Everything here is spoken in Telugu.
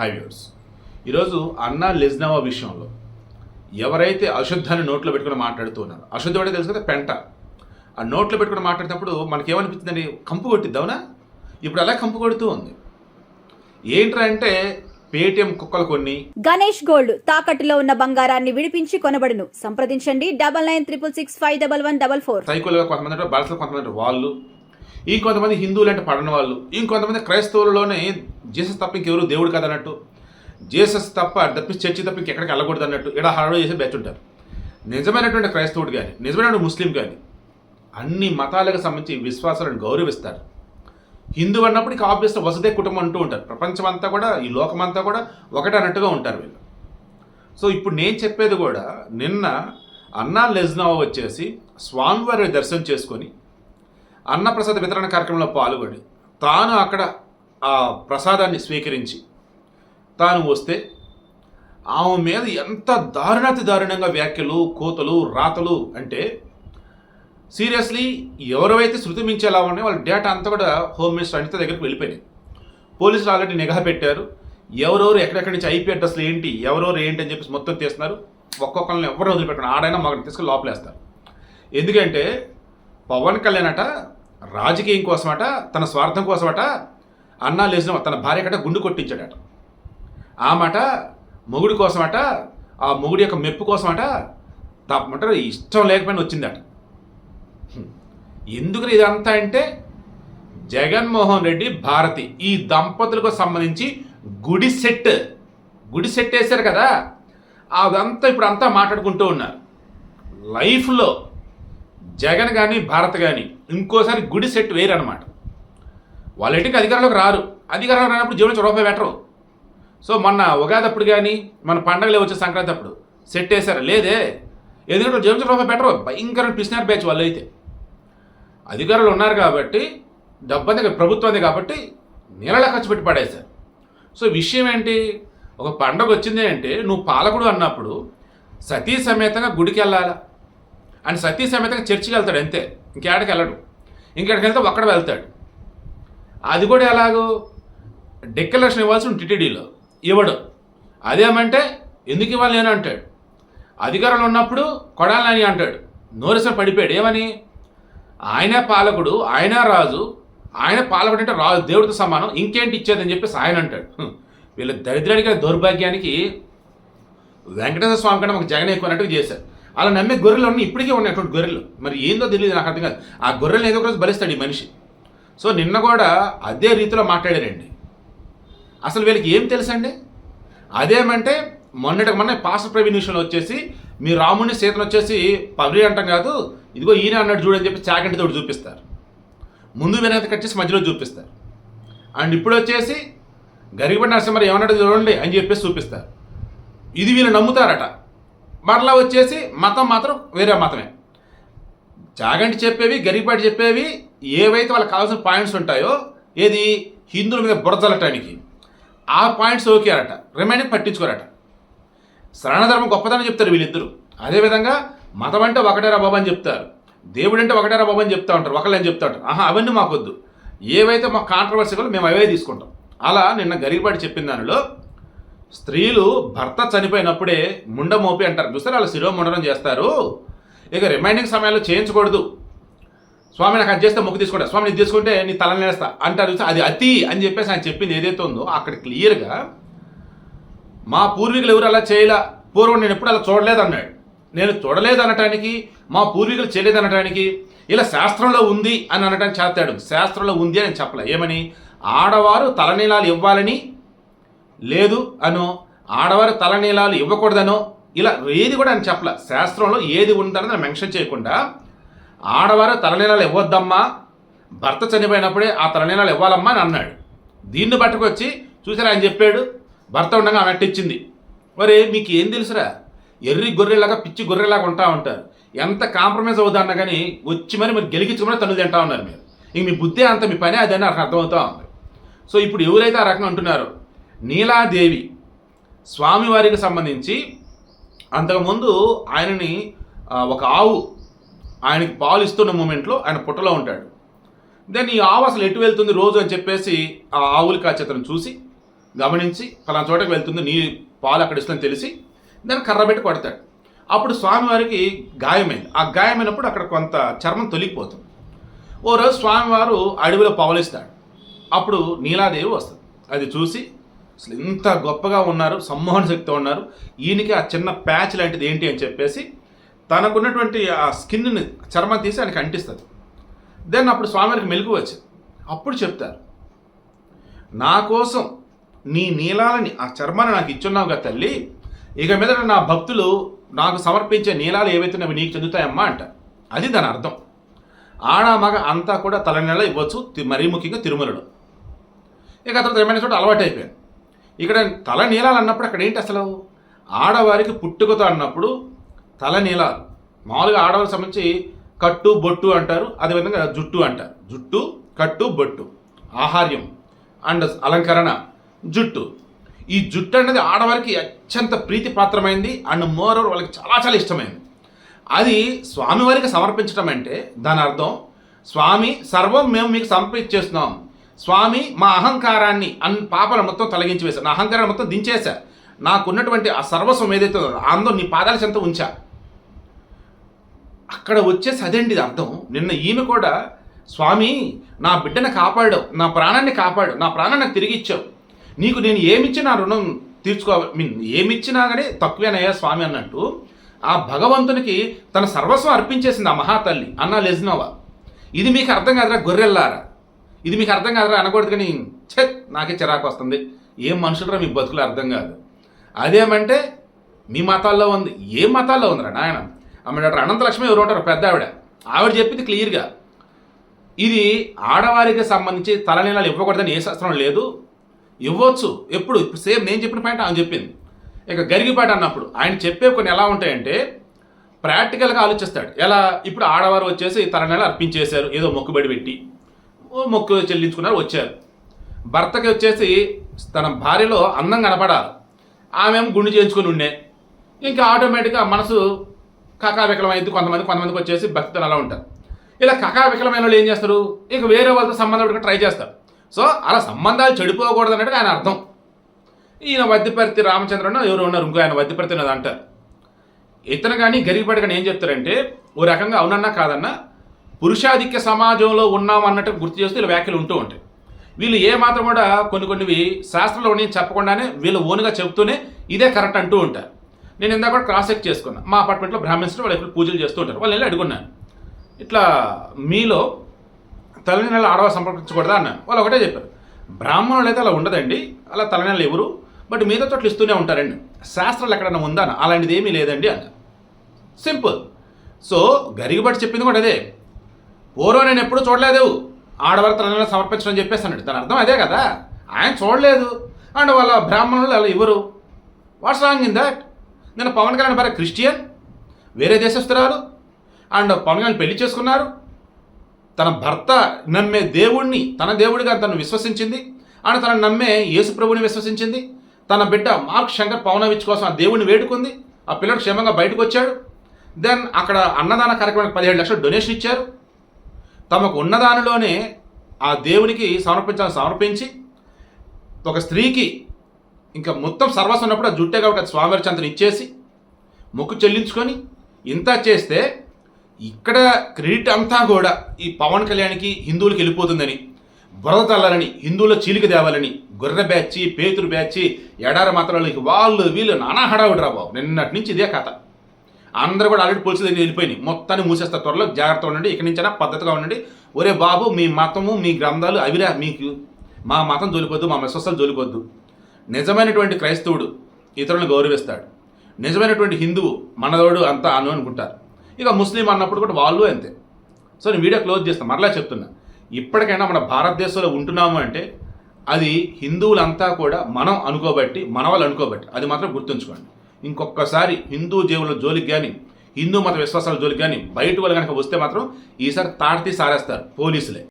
హాయ్ వ్యూర్స్ ఈరోజు అన్నా లెజ్నావా విషయంలో ఎవరైతే అశుద్ధాన్ని నోట్లో పెట్టుకుని మాట్లాడుతున్నారు అశుద్ధం అంటే తెలుసు కదా పెంట. ఆ నోట్లో పెట్టుకుని మాట్లాడినప్పుడు మనకేమనిపించిందండి కంపు కొట్టిద్ది అవునా? ఇప్పుడు అలా కంపు కొడుతూ ఉంది. ఏంట్రా అంటే పేటిఎం కుక్కలు కొన్ని. గణేష్ గోల్డ్ తాకట్టులో ఉన్న బంగారాన్ని విడిపించి కొనబడును. సంప్రదించండి double nine triple six five double one double four. సైకోలుగా కొంతమంది అంటే బాలసలు కొంతమంది వాళ్ళు ఇంకొంతమంది హిందువులు అంటే పడని వాళ్ళు. ఇంకొంతమంది క్రైస్తవులలోనే జీసస్ తప్ప ఇంకెవరు దేవుడు కదన్నట్టు. జీసస్ తప్ప తప్పి చర్చి తప్ప ఇంకెక్కడికి వెళ్ళకూడదు అన్నట్టు. ఇక్కడ హరడో చేసి బెచ్చుంటారు నిజమైనటువంటి క్రైస్తవుడు కానీ నిజమైనటువంటి ముస్లిం కానీ అన్ని మతాలకు సంబంధించి విశ్వాసాలను గౌరవిస్తారు. హిందువు అన్నప్పుడు ఇక ఆబ్వియస్గా వసదే కుటుంబం అంటూ ఉంటారు. ప్రపంచం అంతా కూడా ఈ లోకమంతా కూడా ఒకటే అన్నట్టుగా ఉంటారు వీళ్ళు. సో ఇప్పుడు నేను చెప్పేది కూడా నిన్న అన్నా లెజ్నావా వచ్చేసి స్వామివారి దర్శనం చేసుకొని అన్నప్రసాద వితరణ కార్యక్రమంలో పాల్గొని తాను అక్కడ ఆ ప్రసాదాన్ని స్వీకరించి తాను వస్తే ఆమె మీద ఎంత దారుణాతి దారుణంగా వ్యాఖ్యలు కోతలు రాతలు అంటే సీరియస్లీ ఎవరైతే శృతి మించేలా ఉన్నాయో వాళ్ళ డేటా అంతా కూడా హోమ్ మినిస్టర్ అనిత దగ్గరికి వెళ్ళిపోయినాయి. పోలీసులు ఆల్రెడీ నిఘా పెట్టారు. ఎవరెవరు ఎక్కడెక్కడి నుంచి ఐపీ అడ్రస్లు ఏంటి ఎవరెవరు ఏంటి అని చెప్పేసి మొత్తం తీస్తున్నారు. ఒక్కొక్కరిని ఎవరు వదిలిపెట్టడం ఆడైనా మగని తీసుకుని లోపలేస్తారు. ఎందుకంటే పవన్ కళ్యాణ్ అట రాజకీయం కోసమట తన స్వార్థం కోసమట అన్నా లేచిన తన భార్య కట గుండు కొట్టించాడట. ఆ మాట మొగుడు కోసమట ఆ మొగుడి యొక్క మెప్పు కోసమట తప్పమంటారు ఇష్టం లేకపోయినా వచ్చిందట. ఎందుకు ఇదంతా అంటే జగన్మోహన్ రెడ్డి భారతి ఈ దంపతులకు సంబంధించి గుడి సెట్. గుడి సెట్ వేశారు కదా అదంతా ఇప్పుడు అంతా మాట్లాడుకుంటూ ఉన్నారు. లైఫ్లో జగన్ కానీ భారత్ కానీ ఇంకోసారి గుడి సెట్ వేరనమాట వాళ్ళ ఇంటికి అధికారంలోకి రారు. అధికారంలో రానప్పుడు జీవనం రూపాయి పెట్టరు. సో మొన్న ఉగాది అప్పుడు కానీ మన పండగలే వచ్చే సంక్రాంతి అప్పుడు సెట్ వేశారు. లేదే. ఎందుకంటే జీవనం రూపాయి పెట్టరు. భయంకరమైన పిసినార్ బ్యాచ్ వాళ్ళు అయితే అధికారులు ఉన్నారు కాబట్టి డబ్బంది ప్రభుత్వంది కాబట్టి నీళ్ళ ఖర్చు పెట్టి పడేశారు. సో విషయం ఏంటి? ఒక పండగ వచ్చింది అంటే నువ్వు పాలకుడు అన్నప్పుడు సతీ సమేతంగా గుడికి వెళ్ళాలా అండ్ సతీ సమేతంగా చర్చికి వెళ్తాడు అంతే. ఇంకేడకి వెళ్ళడు. ఇంకెక్కడికి వెళ్తే ఒక్కడ వెళ్తాడు. అది కూడా ఎలాగో డిక్లరేషన్ ఇవ్వాల్సి టిటిడీలో. ఇవ్వడు. అదేమంటే ఎందుకు ఇవ్వాలి నేను అంటాడు. అధికారంలో ఉన్నప్పుడు కొడాలని అంటాడు. నోరేసిన పడిపోయాడు. ఏమని? ఆయనే పాలకుడు ఆయనే రాజు ఆయన పాలకుడు అంటే రాజు దేవుడితో సమానం ఇంకేంటి ఇచ్చేదని చెప్పేసి ఆయన అంటాడు. వీళ్ళ దరిద్రానికి దౌర్భాగ్యానికి వెంకటేశ్వర స్వామి కంటే మాకు జగన్ ఎక్కువ అన్నట్టుగా చేశారు. అలా నమ్మే గొర్రెలు ఉన్నాయి ఇప్పటికే ఉన్నాయి అటువంటి గొర్రెలు. మరి ఏందో తెలియదు నాకు అర్థం కాదు. ఆ గొర్రెలు ఏదో ఒకరోజు బలిస్తాడు ఈ మనిషి. సో నిన్న కూడా అదే రీతిలో మాట్లాడారండి. అసలు వీళ్ళకి ఏం తెలుసండి? అదేమంటే మొన్నటికి మొన్న పాస్టర్ ప్రవీణ్ విషయంలో వచ్చేసి మీ రాముడిని సీతను వచ్చేసి పవరి అంటాం కాదు ఇదిగో ఈయన అన్నాడు చూడని చెప్పి చాకంటి తోడు చూపిస్తారు. ముందు వెనక కట్ చేసి మధ్యలో చూపిస్తారు. అండ్ ఇప్పుడు వచ్చేసి గరిగబడి నరసింహారు ఏమన్నాడు చూడండి అని చెప్పేసి చూపిస్తారు. ఇది వీళ్ళు నమ్ముతారట. మరలా వచ్చేసి మతం మాత్రం వేరే మతమే. జాగంటి చెప్పేవి గరిపాటి చెప్పేవి ఏవైతే వాళ్ళకి కావాల్సిన పాయింట్స్ ఉంటాయో ఏది? హిందువుల మీద బురదలటానికి ఆ పాయింట్స్ ఓకే అట. రిమైనింగ్ పట్టించుకోరట. శరణధర్మం గొప్పదని చెప్తారు వీళ్ళిద్దరు. అదేవిధంగా మతం అంటే ఒకటేరా బాబు అని చెప్తారు. దేవుడు అంటే ఒకటేరా బాబు అని చెప్తా ఉంటారు. ఒకళ్ళని చెప్తా ఉంటారు. ఆహా అవన్నీ మాకొద్దు. ఏవైతే మాకు కాంట్రవర్సీలో మేము అవే తీసుకుంటాం. అలా నిన్న గరిగిపాటి చెప్పిన దానిలో స్త్రీలు భర్త చనిపోయినప్పుడే ముండ మోపి అంటారు. చూస్తారు వాళ్ళు శిరోముండనం చేస్తారు. ఇక రిమైనింగ్ సమయాల్లో చేయించకూడదు. స్వామి నాకు అది చేస్తే మొక్కు తీసుకుంటా స్వామి ఇది తీసుకుంటే నీ తల నేస్తా అంటారు చూస్తే అది అతి అని చెప్పేసి ఆయన చెప్పింది ఏదైతే ఉందో అక్కడ క్లియర్గా మా పూర్వీకులు ఎవరు అలా చేయలా? పూర్వం నేను ఎప్పుడు అలా చూడలేదు అన్నాడు నేను చూడలేదు అనటానికి మా పూర్వీకులు చేయలేదు అనటానికి ఇలా శాస్త్రంలో ఉంది అని అనటానికి చేస్తాడు. శాస్త్రంలో ఉంది అని చెప్పలే. ఏమని? ఆడవారు తలనీలాలు ఇవ్వాలని లేదు అనో ఆడవారి తలనీలాలు ఇవ్వకూడదనో ఇలా ఏది కూడా అని చెప్పలే. శాస్త్రంలో ఏది ఉందన్నది మెన్షన్ చేయకుండా ఆడవారు తలనీలాలు ఇవ్వద్దమ్మా భర్త చనిపోయినప్పుడే ఆ తలనీలాలు ఇవ్వాలమ్మా అని అన్నాడు. దీన్ని పట్టుకొచ్చి చూసారా ఆయన చెప్పాడు? భర్త ఉండగా ఆమె అట్టిచ్చింది. మరి మీకు ఏం తెలుసురా? ఎర్రి గొర్రెలాగా పిచ్చి గొర్రెలాగా ఉంటా ఉంటారు. ఎంత కాంప్రమైజ్ అవుదన్నా కానీ వచ్చి మరి మీరు గెలిగించుకుని తను తింటా ఉన్నారు మీరు. ఇంక మీ బుద్ధి అంత మీ పని అదని నాకు అర్థమవుతా ఉంది. సో ఇప్పుడు ఎవరైతే ఆ రకంగా అంటున్నారో నీలాదేవి స్వామివారికి సంబంధించి అంతకుముందు ఆయనని ఒక ఆవు ఆయనకి పాలు ఇస్తున్న మూమెంట్లో ఆయన పుట్టలో ఉంటాడు. దెన్ ఈ ఆవు అసలు ఎటు వెళ్తుంది రోజు అని చెప్పేసి ఆ ఆవుల చిత్రం చూసి గమనించి ఫలానా చోటకి వెళ్తుంది నీ పాలు అక్కడ ఇస్తుందని తెలిసి దాన్ని కర్ర పెట్టి కొడతాడు. అప్పుడు స్వామివారికి గాయమైంది. ఆ గాయమైనప్పుడు అక్కడ కొంత చర్మం తొలిగిపోతుంది. ఓ రోజు స్వామివారు అడవిలో పవలిస్తాడు. అప్పుడు నీలాదేవి వస్తుంది. అది చూసి అసలు ఇంత గొప్పగా ఉన్నారు సమ్మోహన శక్తితో ఉన్నారు. ఈయనకి ఆ చిన్న ప్యాచ్ లాంటిది ఏంటి అని చెప్పేసి తనకున్నటువంటి ఆ స్కిన్ని చర్మం తీసి ఆయనకి అంటిస్తుంది. దెన్ అప్పుడు స్వామివారికి మెలుగు వచ్చింది. అప్పుడు చెప్తారు నా కోసం నీ నీలాలని ఆ చర్మాన్ని నాకు ఇచ్చున్నావుగా తల్లి. ఇక మీద నా భక్తులు నాకు సమర్పించే నీలాలు ఏవైతే అవి నీకు చెందుతాయమ్మా అంట అది దాని అర్థం. ఆడ మగ అంతా కూడా తల నెల ఇవ్వచ్చు మరీ ముఖ్యంగా తిరుమలలో. ఇక అతను ఏమైనా చోట అలవాటు అయిపోయాను ఇక్కడ తల నీలాలు అన్నప్పుడు అక్కడ ఏంటి అసలు? ఆడవారికి పుట్టుకతో అన్నప్పుడు తల నీలాలు. మామూలుగా ఆడవారికి సంబంధించి కట్టు బొట్టు అంటారు. అదేవిధంగా జుట్టు అంటారు జుట్టు కట్టు బొట్టు. ఆహార్యం. అండ్ అలంకరణ. జుట్టు. ఈ జుట్టు అనేది ఆడవారికి అత్యంత ప్రీతిపాత్రమైంది. అండ్ మోర్ ఓవర్ వాళ్ళకి చాలా చాలా ఇష్టమైంది. అది స్వామివారికి సమర్పించడం అంటే దాని అర్థం స్వామి సర్వం మేము మీకు సమర్పించేస్తున్నాం స్వామి మా అహంకారాన్ని అన్ పాపల మొత్తం తొలగించి వేశా నా అహంకారం మొత్తం దించేశా నాకున్నటువంటి ఆ సర్వస్వం ఏదైతే అందరూ నీ పాదాల చెంత ఉంచా. అక్కడ వచ్చేసి అదేంటి అర్థం? నిన్న ఈమె కూడా స్వామి నా బిడ్డను కాపాడావు నా ప్రాణాన్ని కాపాడు నా ప్రాణాన్ని నాకు తిరిగి ఇచ్చావు. నీకు నేను ఏమిచ్చి నా రుణం తీర్చుకో మీన్ ఏమిచ్చినా కానీ తక్కువేనయ్యా స్వామి అన్నట్టు ఆ భగవంతునికి తన సర్వస్వం అర్పించేసింది ఆ మహాతల్లి అన్న లెజ్నోవా. ఇది మీకు అర్థం కాదురా గొర్రెల్లారా. ఇది మీకు అర్థం కాదురా అనకూడదు కానీ ఛే నాకే చిరాకు వస్తుంది. ఏం మనుషులరా మీ బతుకులు అర్థం కాదు. అదేమంటే మీ మతాల్లో ఉంది. ఏ మతాల్లో ఉందిరా నాయన? ఆమె డాక్టర్ అనంతలక్ష్మి ఎవరు ఉంటారు పెద్ద ఆవిడ. ఆవిడ చెప్పింది క్లియర్గా. ఇది ఆడవారికి సంబంధించి తలనీలాలు ఇవ్వకూడదని ఏ శాస్త్రం లేదు. ఇవ్వచ్చు. ఎప్పుడు? ఇప్పుడు సేమ్ నేను చెప్పిన పాయింట్ ఆమె చెప్పింది. ఇక గరిగిపాట అన్నప్పుడు ఆయన చెప్పే కొన్ని ఎలా ఉంటాయంటే ప్రాక్టికల్గా ఆలోచిస్తాడు. ఎలా? ఇప్పుడు ఆడవారు వచ్చేసి తలనీళ్ళు అర్పించేశారు ఏదో మొక్కుబడి పెట్టి. ఓ మొక్కు చెల్లించుకున్నారు వచ్చారు. భర్తకి వచ్చేసి తన భార్యలో అందం కనపడాలి. ఆమె గుండు చేయించుకుని ఉండే. ఇంకా ఆటోమేటిక్గా మనసు కకావికలం అయితే కొంతమంది కొంతమందికి వచ్చేసి భక్తులు అలా ఉంటారు. ఇలా కకావికలమైన వాళ్ళు ఏం చేస్తారు? ఇక వేరే వాళ్ళతో సంబంధం పెట్టుకుని ట్రై చేస్తారు. సో అలా సంబంధాలు చెడిపోకూడదు అన్నట్టు ఆయన అర్థం. ఈయన వద్దిపర్తి రామచంద్రన్ ఎవరు ఉన్నారు ఇంకో ఆయన వద్దిపర్తి అనేది అంటారు. ఇతను కానీ గరిగిపడి కానీ ఏం చెప్తారంటే ఓ రకంగా అవునన్నా కాదన్నా పురుషాధిక్య సమాజంలో ఉన్నాం అన్నట్టు గుర్తు చేస్తూ వీళ్ళ వ్యాఖ్యలు ఉంటూ ఉంటాయి. వీళ్ళు ఏ మాత్రం కూడా కొన్ని కొన్నివి శాస్త్రంలో ఉన్నాయి చెప్పకుండానే వీళ్ళు ఓన్గా చెప్తూనే ఇదే కరెక్ట్ అంటూ ఉంటారు. నేను ఇందాక కూడా క్రాస్ చెక్ చేసుకున్నాను మా అపార్ట్మెంట్లో బ్రాహ్మణ్స్ వాళ్ళు ఎప్పుడు పూజలు చేస్తూ ఉంటారు. వాళ్ళు వెళ్ళి అడుగున్నాను. ఇట్లా మీలో తలనీళ్ళు ఆడవాళ్ళు సంప్రదించకూడదా అన్నాను. వాళ్ళు ఒకటే చెప్పారు. బ్రాహ్మణులు అయితే అలా ఉండదండి. అలా తలనీళ్ళు ఎవరు? బట్ మీద చోట్ల ఇస్తూనే ఉంటారండి. శాస్త్రాలు ఎక్కడన్నా ఉందా అలాంటిది ఏమీ లేదండి అన్న సింపుల్. సో గరిగిబట్టి చెప్పింది కూడా అదే. పూర్వం నేను ఎప్పుడు చూడలేదు. ఆడవారి తలనీళ్ళు సమర్పించడం చెప్పేసి అన్నాడు దాని అర్థం అదే కదా. ఆయన చూడలేదు. అండ్ వాళ్ళ బ్రాహ్మణులు అలా ఇవ్వరు. వాట్స్ రాంగ్ ఇన్ దాట్ నేను పవన్ కళ్యాణ్ భార్య క్రిస్టియన్. వేరే దేశస్తురాలు అండ్ పవన్ కళ్యాణ్ పెళ్ళి చేసుకున్నారు. తన భర్త నమ్మే దేవుణ్ణి తన దేవుడిగా తను విశ్వసించింది. అండ్ తన నమ్మే యేసు ప్రభుని విశ్వసించింది. తన బిడ్డ మార్క్ శంకర్ పవనవిచ్ కోసం ఆ దేవుడిని వేడుకుంది. ఆ పిల్లడు క్షేమంగా బయటకు వచ్చాడు. దెన్ అక్కడ అన్నదాన కార్యక్రమానికి పదిహేడు లక్షలు డొనేషన్ ఇచ్చారు. తమకు ఉన్నదానిలోనే ఆ దేవునికి సమర్పించాలని సమర్పించి ఒక స్త్రీకి ఇంకా మొత్తం సర్వస్వం ఉన్నప్పుడు ఆ జుట్టే కాబట్టి స్వామివారి చంతను ఇచ్చేసి మొక్కు చెల్లించుకొని ఇంత చేస్తే ఇక్కడ క్రెడిట్ అంతా కూడా ఈ పవన్ కళ్యాణ్కి హిందువులకి వెళ్ళిపోతుందని బురద తల్లాలని హిందువుల చీలిక తేవాలని గొర్రె బ్యాచి పేతురు బ్యాచి ఎడారి మాత్రాలకి వాళ్ళు వీళ్ళు నానా హడావుడు రా బాబు. నిన్నటి నుంచి ఇదే కథ. అందరూ కూడా ఆల్రెడీ పోలీసుల దగ్గర వెళ్ళిపోయినాయి. మొత్తాన్ని మూసేస్తారు త్వరలో. జాగ్రత్త ఉండండి. ఇక్కడి నుంచైనా పద్ధతిగా ఉండండి. ఒరే బాబు మీ మతము మీ గ్రంథాలు అవిరా మీకు మా మతం జోలికొద్దు మా విశ్వాసాలు జోలికొద్దు నిజమైనటువంటి క్రైస్తవుడు ఇతరులను గౌరవిస్తాడు. నిజమైనటువంటి హిందువు మనదోడు అంతా అను అనుకుంటారు. ఇక ముస్లిం అన్నప్పుడు కూడా వాళ్ళు అంతే. సో నేను వీడియో క్లోజ్ చేస్తాను మరలా చెప్తున్నా. ఇప్పటికైనా మన భారతదేశంలో ఉంటున్నాము అంటే అది హిందువులంతా కూడా మనం అనుకోబట్టి మన వాళ్ళు అనుకోబట్టి అది మాత్రం గుర్తుంచుకోండి. ఇంకొకసారి హిందూ జీవుల జోలికి కానీ హిందూ మత విశ్వాసాల జోలికి కానీ బయట వాళ్ళు కనుక వస్తే మాత్రం ఈసారి తాటి సారేస్తారు పోలీసులే.